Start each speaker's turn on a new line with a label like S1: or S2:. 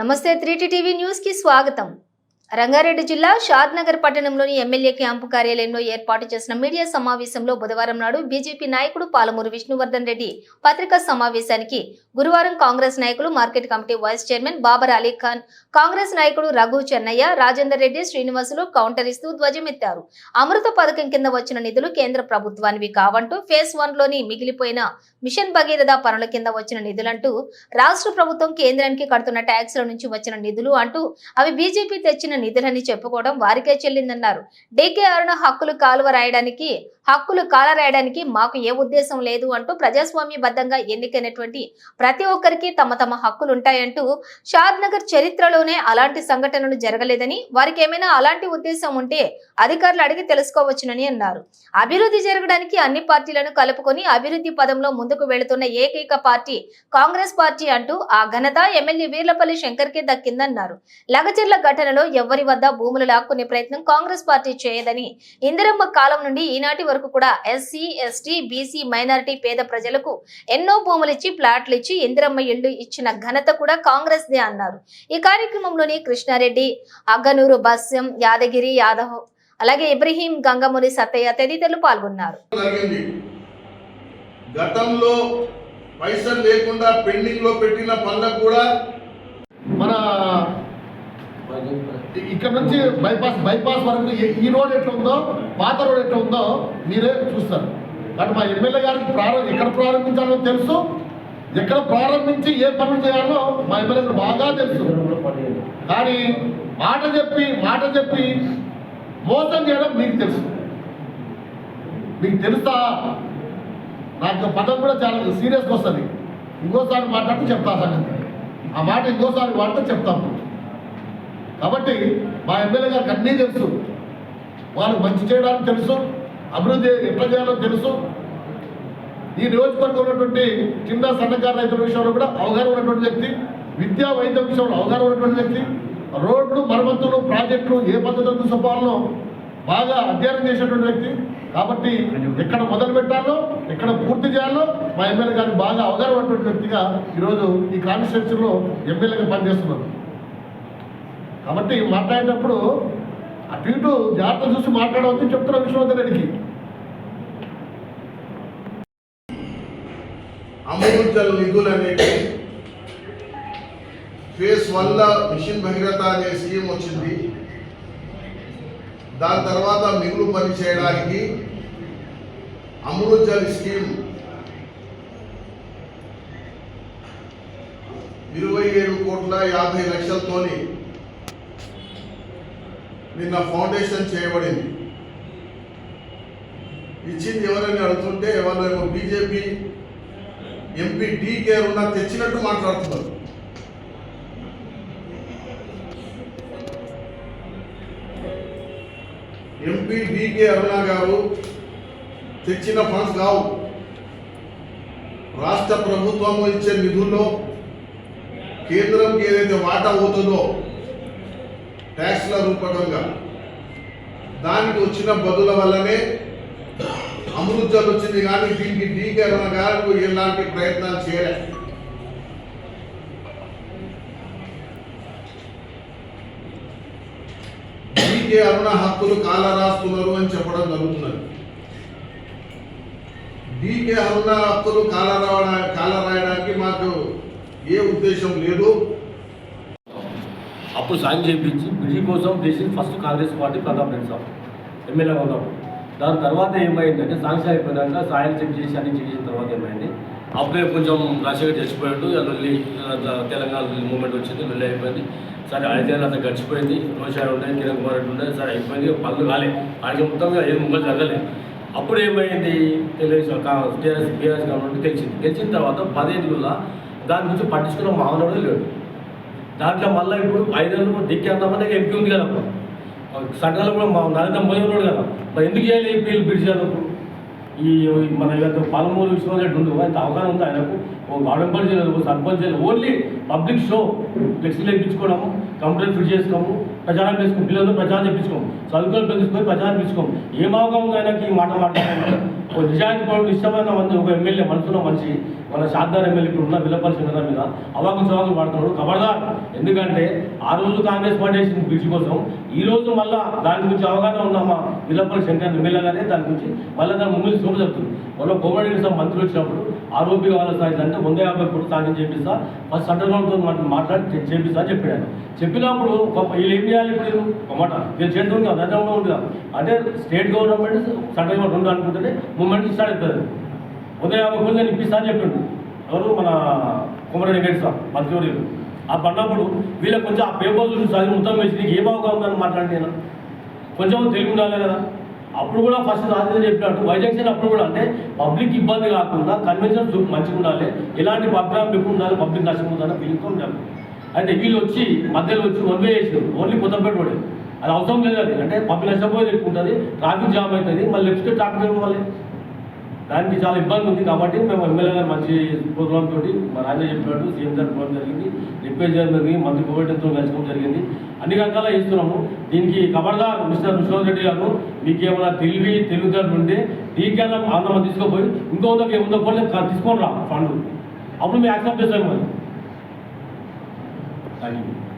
S1: నమస్తే త్రీటీ టీవీ న్యూస్కి స్వాగతం. రంగారెడ్డి జిల్లా షాద్నగర్ పట్టణంలోని ఎమ్మెల్యే క్యాంపు కార్యాలయంలో ఏర్పాటు చేసిన మీడియా సమావేశంలో బుధవారం నాడు బీజేపీ నాయకుడు పాలమూరు విష్ణువర్ధన్ రెడ్డి పత్రికా సమావేశానికి గురువారం కాంగ్రెస్ నాయకులు market committee vice chairman Babar Ali Khan Congress నాయకుడు రఘు చెన్నయ్య రాజేందర్ రెడ్డి శ్రీనివాసులు కౌంటర్ ఇస్తూ ధ్వజమెత్తారు. అమృత పథకం కింద వచ్చిన నిధులు కేంద్ర ప్రభుత్వానివి కావంటూ ఫేజ్ వన్లోని మిగిలిపోయిన మిషన్ భగీరథ పనుల కింద వచ్చిన నిధులంటూ రాష్ట్ర ప్రభుత్వం కేంద్రానికి కడుతున్న ట్యాక్స్ల నుంచి వచ్చిన నిధులు అంటూ అవి బీజేపీ తెచ్చిన నిధులని చెప్పుకోవడం వారికే చెల్లిందన్నారు. డీకే అరుణ హక్కులు కాలువ రాయడానికి హక్కులు కాల రాయడానికి మాకు ఏ ఉద్దేశం లేదు అంటూ ప్రజాస్వామ్యబద్ధంగా ఎన్నికైనటువంటి ప్రతి ఒక్కరికి తమ తమ హక్కులు ఉంటాయంటూ షాద్ నగర్ చరిత్రలోనే అలాంటి సంఘటనలు జరగలేదని వారికి ఏమైనా అలాంటి ఉద్దేశం ఉంటే అధికారులు అడిగి తెలుసుకోవచ్చునని అన్నారు. అభివృద్ధి జరగడానికి అన్ని పార్టీలను కలుపుకొని అభివృద్ధి పదంలో ముందుకు వెళుతున్న ఏకైక పార్టీ కాంగ్రెస్ పార్టీ అంటూ ఆ ఘనత ఎమ్మెల్యే వీర్లపల్లి శంకర్కే దక్కిందన్నారు. లగచర్ల ఘటనలో ఎవరి వద్ద భూములు లాక్కునే ప్రయత్నం కాంగ్రెస్ పార్టీ చేయదని ఇందిరమ్మ కాలం నుండి ఈనాటి వరకు కూడా ఎస్సీ ఎస్టీ బీసీ మైనారిటీ పేద ప్రజలకు ఎన్నో భూములు ఇచ్చి ప్లాట్లు ఇచ్చి ఇందిరమ్మ ఇళ్ళు ఇచ్చిన ఘనత కూడా కాంగ్రెస్ దే అన్నారు. ఈ కార్యక్రమంలోని కృష్ణారెడ్డి అగ్గనూరు బస్యం యాదగిరి యాదవ్ అలాగే ఇబ్రహీం గంగముని సత్తయ్య తదితరులు పాల్గొన్నారు.
S2: గతంలో పైసలు లేకుండా పెండింగ్లో పెట్టిన పనులకు కూడా
S3: మన ఇక్కడ నుంచి బైపాస్ బైపాస్ వరకు ఈ- ఈ రోడ్ ఎట్లా ఉందో పాత రోడ్ ఎట్లా ఉందో మీరే చూస్తారు. కాబట్టి మా ఎమ్మెల్యే గారికి ప్రారంభ ఎక్కడ ప్రారంభించాలో తెలుసు. ఎక్కడ ప్రారంభించి ఏ పనులు చేయాలో మా ఎమ్మెల్యే బాగా తెలుసు. కానీ మాట చెప్పి మాట చెప్పి మోసం చేయడం మీకు తెలుసు. మీకు తెలుసా? నాకు పదం కూడా చాలా సీరియస్గా వస్తుంది. ఇంకోసారి మాట్లాడితే చెప్తా సంగతి. ఆ మాట ఇంకోసారి వాడితే చెప్తాము కాబట్టి మా ఎమ్మెల్యే గారికి అన్నీ తెలుసు. వాళ్ళు మంచి చేయడానికి తెలుసు అభివృద్ధి ఎట్లా చేయాలో తెలుసు. ఈ నియోజకవర్గం ఉన్నటువంటి చిన్న సన్నకారు రైతుల విషయంలో కూడా అవగాహన ఉన్నటువంటి వ్యక్తి విద్యా వైద్యం విషయంలో అవగాహన ఉన్నటువంటి వ్యక్తి రోడ్లు మరమ్మతులు ప్రాజెక్టులు ఏ పద్ధతులకు తీసుకోవాలో బాగా అధ్యయనం చేసినటువంటి వ్యక్తి. కాబట్టి ఎక్కడ మొదలు పెట్టాలో ఎక్కడ పూర్తి చేయాలో మా ఎమ్మెల్యే గారికి బాగా అవగాహన ఉన్నటువంటి వ్యక్తిగా ఈరోజు ఈ కాన్స్టిట్యూన్సీలో ఎమ్మెల్యేగా పనిచేస్తున్నారు కాబట్టి మాట్లాడేటప్పుడు అటు ఇటు జాగ్రత్త చూసి మాట్లాడవద్దు చెప్తున్నా విశ్వనాథన్ రెడ్డికి.
S2: అమృతల్ నిధులు ఫేస్ వల్ల మిషన్ భగీరథ అనే స్కీమ్ వచ్చింది. దాని తర్వాత మిగులు పని చేయడానికి అమృత్ స్కీమ్ ఇరవై ఏడు కోట్ల యాభై లక్షలతోని నిన్న ఫౌండేషన్ చేయబడింది. ఇచ్చింది ఎవరైనా అడుగుతుంటే ఎవరైనా బీజేపీ ఎంపీ డీకే ఉన్న తెచ్చినట్టు మాట్లాడుతున్నారు. ఎంపీ డీకే అరుణ గారు తెచ్చిన ఫండ్స్ కావు. రాష్ట్ర ప్రభుత్వం ఇచ్చే నిధుల్లో కేంద్రంకి ఏదైతే వాటా అవుతుందో ట్యాక్స్ల రూపకంగా. దానికి వచ్చిన బదుల వల్లనే అమృత్ వచ్చింది కానీ దీనికి డీకే గారు ఎలాంటి ప్రయత్నాలు చేయలే. డీకే అరుణ హక్కులు కాల రాస్తున్నారు అని చెప్పడం జరుగుతున్నది. డీకే అరుణ హక్కులు కాల రావడానికి కాల రాయడానికి మాకు ఏ ఉద్దేశం లేదు.
S4: అప్పుడు సాయం చేయించి బ్రిడ్జి కోసం చేసింది first Congress party Pratap Reddy sir ఎమ్మెల్యేగా ఉన్నప్పుడు దాని తర్వాత ఏమైందంటే సాంక్షన్ అయిపోయినాక సాయం చెక్ చేసి అన్ని చెక్ చేసిన తర్వాత ఏమైంది? అప్పుడే కొంచెం రాజశేఖర్ చచ్చిపోయాడు. లొల్లి తెలంగాణ మూమెంట్ వచ్చింది లొల్లి అయిపోయింది. సరే అయితే అంత గడిచిపోయింది. రోషాడు ఉండే కిరణ్ కుమార్ రెడ్డి ఉండే సరే అయిపోయింది. పనులు కాలే. ఆయనకి మొత్తంగా ఏం ముంగలు జరగలేదు అప్పుడు ఏమైంది? తెలుగుదేశం టీఆర్ఎస్ బీఆర్ఎస్ గవర్నమెంట్ తెలిసింది గెలిచిన తర్వాత పదేళ్ళ దాని గురించి పట్టించుకున్న మామూలు లేడు. దాంట్లో మళ్ళీ ఇప్పుడు ఐదేళ్ళు డిక్కి అన్నామని ఎంపీ ఉంది కదా సడన్గా కూడా మా నరేంద్ర మోదీ ఉన్నాడు కదా. మరి ఎందుకు చేయాలి ఎంపీలు పిలిచారు ఈ మన ఏదైతే పాలమూరు విశ్వనాథ్ ఉండు అంత అవగాహన ఉంది ఆయనకు. ఓ వాడంపల్లి చేయలేదు ఓ సర్పంచ్ చేయలేదు ఓన్లీ పబ్లిక్ షో ఫ్లెక్సీలు ఎక్కించుకోవడము కంప్యూటర్ ఫిట్ చేసుకోము ప్రచారం చేసుకోము పిల్లలతో ప్రచారం చెప్పించుకోము చదువుకొని పెంచుకొని ప్రచారం తెచ్చుకోము ఏం అవగాహన ఉంది ఆయనకి ఈ మాట మాట్లాడాలి నిజానికి పౌరుడు ఇష్టమైన మంది ఒక ఎమ్మెల్యే మనసులో మనిషి మన షాద్దార్ ఎమ్మెల్యే ఇప్పుడు ఉన్న విల్లపల్లి సింగన్న మీద అవాకు చవాకులు పడుతున్నాడు ఖబర్దార్ ఎందుకంటే ఆ రోజు కాంగ్రెస్ పార్టీ వేసిన కోసం ఈ రోజు మళ్ళా దాని గురించి అవగాహన ఉన్న మా శంకర్ ఎమ్మెల్యే గారే దాని గురించి మళ్ళీ దాని ముందు చూపు జరుగుతుంది. మళ్ళీ కోమరెడ్డి మంత్రి వచ్చినప్పుడు ఆరోపి కావాలి సార్ అంటే వంద యాభై కోట్లు సాధ్యం చేపిస్తా ఫస్ట్ సెంట్రల్ మాట్లాడి చేపిస్తా అని చెప్పాడు. చెప్పినప్పుడు ఒక- వీళ్ళు ఏం చేయాలి ఇప్పుడు ఒక మాట. వీళ్ళు చేస్తుంది కదా అదే ఉంటుంది కదా. అంటే స్టేట్ గవర్నమెంట్ సెంట్రల్ గవర్నమెంట్ రెండు అనుకుంటేనే మూమెంట్ స్టార్ట్ అవుతుంది. వంద యాభై కోట్లు నేను ఇప్పిస్తా అని చెప్పిండు. ఎవరు? మన కుమరెడ్డి వెంకట సార్ మంత్రివర్యులు. ఆ పడినప్పుడు వీళ్ళకి కొంచెం ఆ పేపర్ చూసి చదివి మొత్తం వేసి నీకు ఏ బాగా ఉందని మాట్లాడి నేను. కొంచెం తెలివి ఉండాలి కదా. అప్పుడు కూడా ఫస్ట్ రాజధాని చెప్పినట్టు వైజాగ్ అప్పుడు కూడా అంటే పబ్లిక్ ఇబ్బంది కాకుండా కన్వెన్షన్ చూపు మంచిగా ఉండాలి. ఎలాంటి ప్రోగ్రామ్ ఎక్కువ ఉండాలి పబ్లిక్ నష్టం ఉండాలి ఫీలింగ్తో ఉండాలి అయితే వీళ్ళు వచ్చి మధ్యలో వచ్చి వన్ వే చేసారు ఓన్లీ కొత్తపేట రోడ్ అది అవసరం లేదు అది. అంటే పబ్లిక్ నష్టపోయేది ఎక్కువ ఉంటుంది ట్రాఫిక్ జామ్ అవుతుంది మళ్ళీ లెఫ్ట్ ట్రాఫిక్ ఇవ్వాలి దానికి చాలా ఇబ్బంది ఉంది కాబట్టి మేము ఎమ్మెల్యే గారు మంచి ప్రోగ్రామ్ తోటి మా రాజా చెప్పినట్టు సీఎం గారు ప్రోగ్రామ్ జరిగింది రిపేర్ చేయడం జరిగింది మంత్రి కోవిడ్తో కలుసుకోవడం జరిగింది. అన్ని రకాల ఇస్తున్నాము దీనికి కబర్దార్ మిస్టర్ విశ్వనాథ్ రెడ్డి గారు మీకు ఏమైనా తెలివి తెలివితేటలు ఉంటే దీనికైనా ఆందోళన తీసుకోపోయి ఇంకో వందకి ఏముందో కూడా తీసుకొని రా ఫండ్. అప్పుడు మేము యాక్సెప్ట్ చేసాము మరి. Thank you